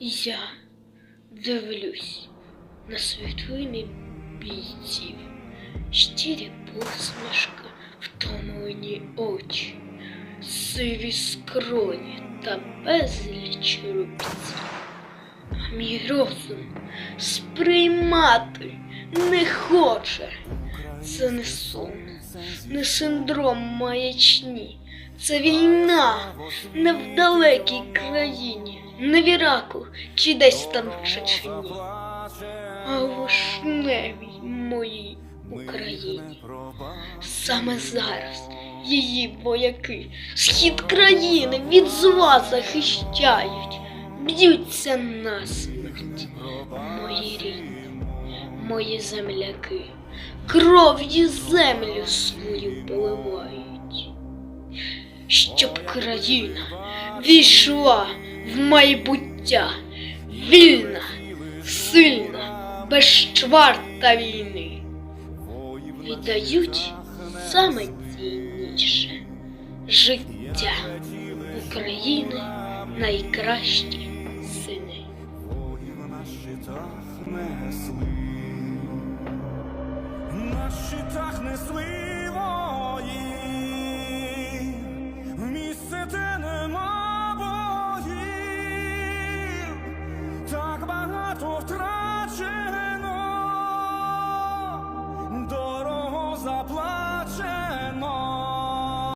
Я дивлюсь на світлини бійців, щирі посмішка, втомлені очі, сиві скроні та безліч рубців. А мій розум сприймати не хоче. Це не сон, не синдром маячні. Це війна не в далекій країні, не в Іраку чи десь там в Чечні, а у вишневій моїй Україні. Саме зараз її вояки схід країни від зла захищають, б'ються насмерть, мої рідні, мої земляки, кров'ю землю свою поливають. Щоб країна війшла в майбуття, вільна, сильна, безчварта війни. Віддають саме цінніше життя України найкращі сини. на щитах несли, на щитах несли